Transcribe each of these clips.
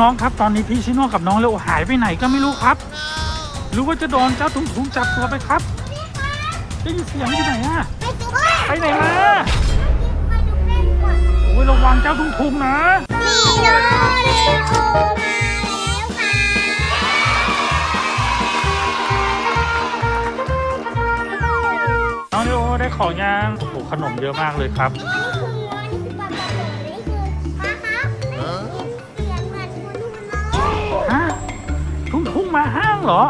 น้องๆครับ ตอนนี้พี่ชิโน่กับน้องเลโอหายไปไหนก็ไม่รู้ครับหรือว่าจะโดนเจ้าทุงทุงจับตัวไปครับได้ยินเสียงอยู่ไหนอะไปไหนมาโอ้ยระวังเจ้าทุงทุงนะน้องเลโอได้ของยังโอ้โหขนมเยอะมากเลยครับ เหรอ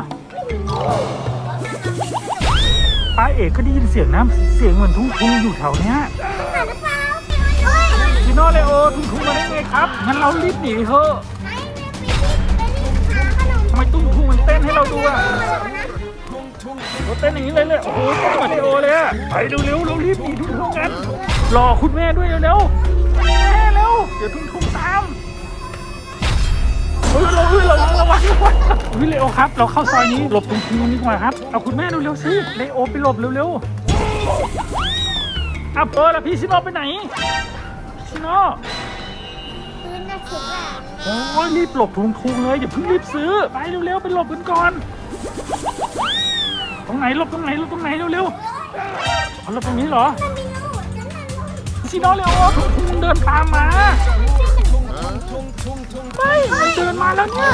ป้าเอกก็ได้ยินเสียงนะเสียงเหมือนทุ่งทุ่งอยู่แถวเนี้ยชิโน่เลโอทุ่งทุ่งมาได้ไงครับงั้นเรารีบหนีเถอะทำไมตุ้งทุ่งมันเต้นให้เราดูอะเราเต้นอย่างนี้เลยเลยโอ้โหเต้นเหมือนเลโอเลยอะไปเร็วเรารีบหนีทุ่งทุ่งกันรอคุณแม่ด้วยเร็วๆแม่เร็วเดี๋ยวทุ่งทุ่งตามเฮ้ยเราเฮ้ย วังระวังระวังเฮ้ยเลโอครับ เราเข้าซอยนี้หลบตรงทีนี้ดีกว่าครับ เอาคุณแม่เร็วๆสิเลโอไปหลบเร็วๆอะเปิดแล้วพี่ชิโนไปไหนพี่ชิโนโอ้ยรีบหลบทุงทุงๆเลยอย่าเพิ่งรีบซื้อ ไปเร็วๆไปหลบกันก่อน ตรงไหนหลบตรงไหนหลบตรงไหนเร็วๆเอาหลบตรงนี้เหรอพี่ชิโนเลโอทุงทุงๆเดินตามมาไม่มันเดินมาแล้วเนี่ย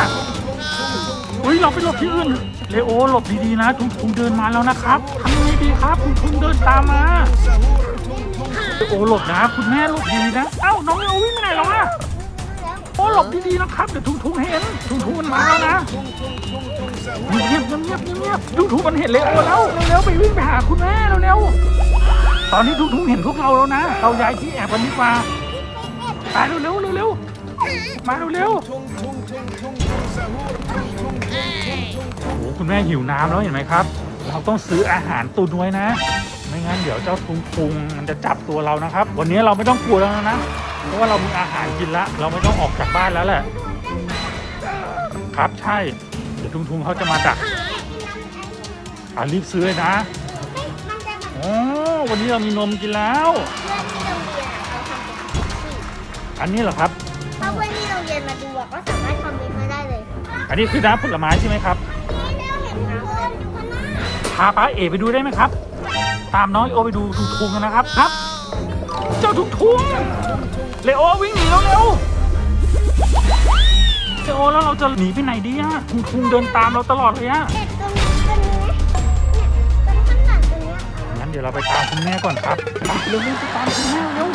เฮ้ยเราไปหลบที่อื่นเลโอหลบดีๆนะทุงทุงเดินมาแล้วนะครับทำยังไงดีครับทุงทุงเดินตามมาเลโอหลบนะ คุณแม่หลบดีนะเอ้าน้องเลโอวิ่งไปไหนแล้วอะโอ้หลบดีๆนะครับเดี๋ยวทุงทุงเห็นทุงทุงมันมาแล้วนะเงียบเงียบเงียบทุงทุงมันเห็นเลโอแล้วเร็วๆไปวิ่งไปหาคุณแม่เร็วๆตอนนี้ทุงทุงเห็นพวกเราแล้วนะเราย้ายที่แอบกันดีกว่าไปเร็วๆเร็วๆมาเร็วๆ คุณแม่หิวน้ำแล้วเห็นไหมครับ เราต้องซื้ออาหารตุนไว้นะ ไม่งั้นเดี๋ยวเจ้าทุงทุงมันจะจับตัวเรานะครับ วันนี้เราไม่ต้องกลัวแล้วนะ เพราะว่าเรามีอาหารกินละเราไม่ต้องออกจากบ้านแล้วแหละ ครับใช่ เดี๋ยวทุงทุงเขาจะมาดักอ่ารีบซื้อเลยนะโอ้วันนี้เรามีนมกินแล้ว อันนี้เหรอครับถ้าเพื่อนที่โรงเรียนมาดูอะก็สามารถคอมเมนต์มาได้เลย อันนี้คือน้ำผลไม้ใช่ไหมครับพาป้าเอไปดูได้ไหมครับ ตามน้องเลโอไปดูทุงทุงกันนะครับครับ เจ้าทุงทุงเลโอวิ่งหนีแล้วเร็วเลโอแล้วเราจะหนีไปไหนดีอะทุงทุงเดินตามเราตลอดเลยอะเด็กตรงนี้ตรงนี้เนี่ยตรงข้างหลังตรงเนี้ยงั้นเดี๋ยวเราไปตามคุณแม่ก่อนครับไปเร็วๆไปตามคุณแม่เร็ว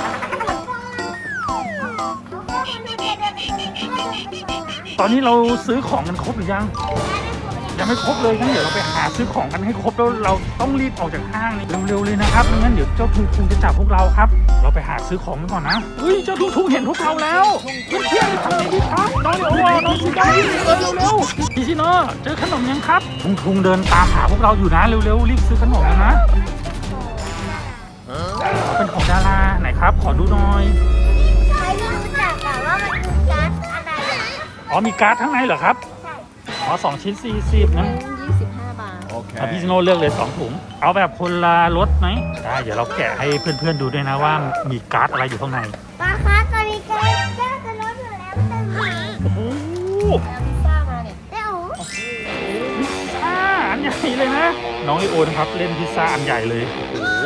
ตอนนี้เราซื้อของกันครบหรือยัง ยังไม่ครบเลยงั้นเดี๋ยวเราไปหาซื้อของกันให้ครบแล้วเราต้องรีบออกจากห้างนี่เร็วๆเลยนะครับไม่งั้นเดี๋ยวเจ้าทุงทุงจะจับพวกเราครับ เราไปหาซื้อของกันก่อนนะเฮ้ยเจ้าทุงทุงเห็นพวกเราแล้วเพื่อนๆทำไงดีครับน้องเดี๋ยวโอ้น้องชิโน่เร็วๆพี่ชิโน่เจอขนมยังครับทุงทุงเดินตามหาพวกเราอยู่นะเร็วๆรีบซื้อขนมกันนะเป็นของดาราไหนครับ ขอดูหน่อยใครไม่รู้จักอะว่ามันคือก๊าซอะไรอะอ๋อมีการ์ดข้างในเหรอครับใช่ อ๋อสองชิ้นสี่สิบนะ25บาทอะพี่ชิโน่เลือกเลยสองถุง เอาแบบคนละรสไหมได้ เดี๋ยวเราแกะให้เพื่อนๆดูด้วยนะว่ามีการ์ดอะไรอยู่ข้างในป้าคะตอนนี้แก้วแก้วจะลดอยู่แล้วเต็มเลยโอ้โหแล้วพิซซ่ามาเนี่ยเอ้าพิซซ่าอันใหญ่เลยนะ น้องไอโอนะครับเล่นพิซซ่าอันใหญ่เลย โอ้โห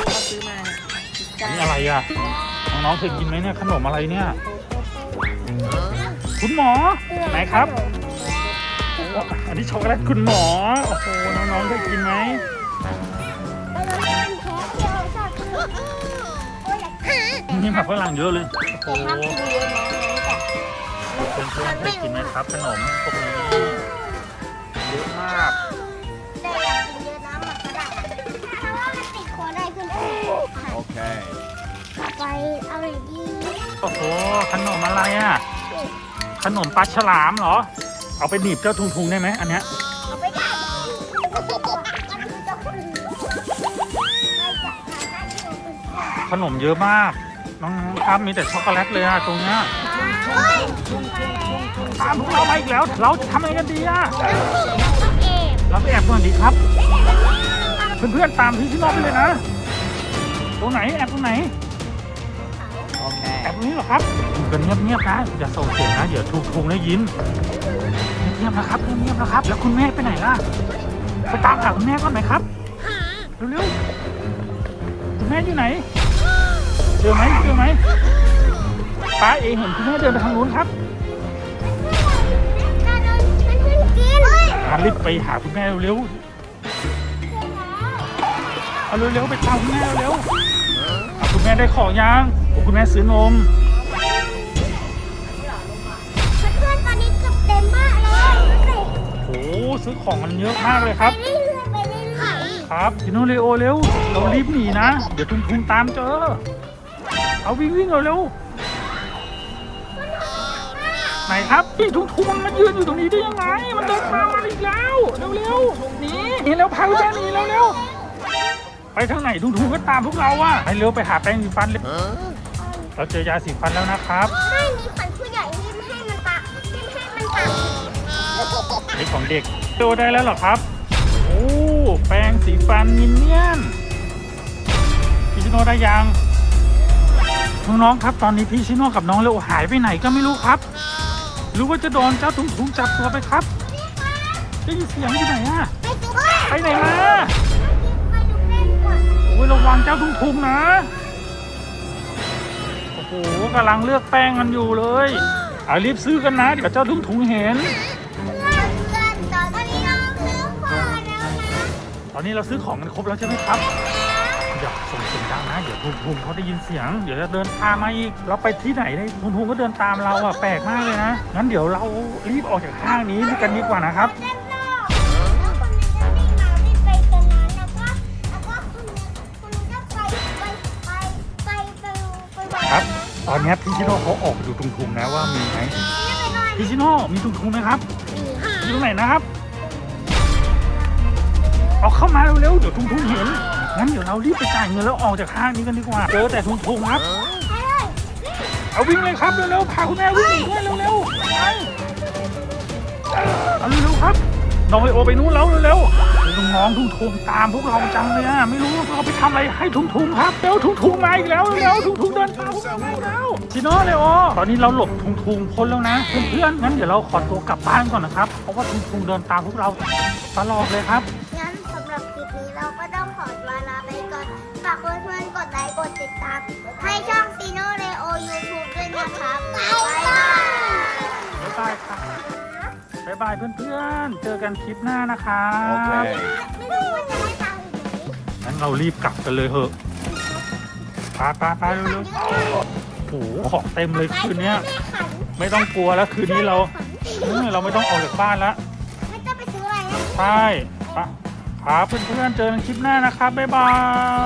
เขาซื้อมาเนี่ยพิซซ่านี่อะไรอะ น้องๆเคยกินไหมเนี่ยขนมอะไรเนี่ย คุณหมอไหนครับ โอ้อันนี้ช็อกโกแลตคุณหมอ โอ้โห น้องๆเคยกินไหมแล้านแค่เดียวใช่คือโอ้ยอยากหานี่แบบฝรั่งเยอะเลย โอ้โหเยอะน้อยแต่เพื่อนๆเคยกินไหมครับขนมพวกนี้เยอะมากแต่อยากกินเยอะน้ำมันก็ได้เพราว่ามันติดคอได้ขึ้นได้ Okay. ต่อไปเอาอะไรดีโอ้โห ขนมอะไรอะ ขนมปลาฉลามเหรอ เอาไปหนีบเจ้าทุงทุงได้ไหมอันเนี้ยเอาไปได้ขนมเยอะมาก น้องๆครับมีแต่ช็อกโกแลตเลยอะตรงเนี้ยตามพวกเรามาอีกแล้ว เราจะทำอะไรกันดีอะเราไปแอบก่อนดีครับ เพื่อนๆตามพี่ชิโนไปเลยนะ ตรงไหนแอบตรงไหน แอบตรงนี้เหรอครับอยู่กันเงียบๆนะอย่าส่งเสียงนะเดี๋ยวทุงทุงได้ยินเงียบๆนะครับเงียบๆนะครับ แล้วคุณแม่ไปไหนล่ะไปตามหาคุณแม่ก่อนไหมครับเร็วๆคุณแม่อยู่ไหน เจอไหมเจอไหมป้าเองเห็นคุณแม่เดินไปทางนู้นครับรีบไปหาคุณแม่เร็วๆเอาเร็วๆไปตามคุณแม่เร็วๆ แม่ได้ของยังโอ้คุณแม่ซื้อนมเพื่อนๆตอนนี้เกือบเต็มมากเลยโอ้ซื้อของมันเยอะมากเลยครับ ไปเรื่อยๆไปเรื่อยๆครับจิโนเรโอเร็ว เรารีบหนีนะ เดี๋ยวทุงทุงตามเจอ เอาวิ่งวิ่งเร็วๆไหนครับพี่ทุงทุงมันมายืนอยู่ตรงนี้ได้ยังไง มันเดินตามมาอีกแล้ว เร็วๆหนีหนีแล้วพาคุณแม่หนีแล้วเร็ว ไปทางไหนทุงทุงก็ตามพวกเราอะไปเร็วไปหาแปรงสีฟันเลยเราเจอยาสีฟันแล้วนะครับไม่มีขวัญผู้ใหญ่ที่ไม่ให้มันปะที่ไม่ให้มันปะนี่ของเด็กโตได้แล้วเหรอครับ โอ้แปรงสีฟันมินเนี่ยนพี่ชิโนได้ยังน้องๆครับตอนนี้พี่ชิโนกับน้องเลโอหายไปไหนก็ไม่รู้ครับหรือว่าจะโดนเจ้าถุงถุงจับตัวไปครับได้ยินเสียงที่ไหนอะไปดูไปไหนมา เจ้าถุงถุงนะ โอ้โหกำลังเลือกแป้งกันอยู่เลยเอารีบซื้อกันนะ เดี๋ยวเจ้าถุงถุงเห็นเพื่อนเพื่อนตอนนี้เราซื้อของแล้วนะตอนนี้เราซื้อของกันครบแล้วใช่ไหมครับอย่าส่งเสียงดังนะ เดี๋ยวทุงทุงเขาได้ยินเสียง เดี๋ยวจะเดินตามมาอีก เราไปที่ไหนได้ทุงทุงก็เดินตามเราอะแปลกมากเลยนะ งั้นเดี๋ยวเรารีบออกจากห้างนี้กันดีกว่านะครับ ครับ ตอนนี้พี่ชิโน่เขาออกไปดูทุงทุงนะว่ามีไหมพี่ชิโน่มีทุงทุงไหมครับอยู่ตรงไหนนะครับ เอาเข้ามาเร็วๆเดี๋ยวทุงทุงเห็นงั้นเดี๋ยวเรารีบไปจ่ายเงินแล้วออกจากห้างนี้กันดีกว่าเจอแต่ทุงทุงครับ เอาวิ่งเลยครับเร็วๆพาคุณแม่วิ่งหนีด้วยเร็วๆไปเอาเร็วๆครับน้องไอโอไปนู้นแล้วเร็วๆ น้องๆทุ่งทุงตามพวกเราจังเลยอะไม่รู้ว่าเขาไปทำอะไรให้ทุ่งทุงครับเร็วทุ่งทุงมาอีกแล้วเร็วทุ่งทุงเดินตามพวกเรามาอีกแล้วชิโน่เลยโอตอนนี้เราหลบทุ่งทุงพ้นแล้วนะเพื่อนๆงั้นเดี๋ยวเราขอตัวกลับบ้านก่อนนะครับเพราะว่าทุ่งทุงเดินตามพวกเราตลอดเลยครับ งั้นสำหรับคลิปนี้เราก็ต้องขอลาลาไปก่อนฝากเพื่อนๆกดไลค์กดติดตาม ให้ช่องซีโนเรโอยูทูบด้วยนะครับบ๊ายบายายบายเพื่อนๆ เจอกันคลิปหน้านะครับไม่รู้ว่าจะได้ตังค์อีกไหมงั้นเรารีบกลับกันเลยเถอะไปไปไปเร็วๆโอ้โหของเต็มเลยคืนเนี้ย ไม่ต้องกลัวแล้วคืนนี้เราเออเราไม่ต้องออกจากบ้านแล้วไม่ต้องไปซื้ออะไรนะ ใช่ปะครับเพื่อนๆเจอกันคลิปหน้านะครับบ๊ายบาย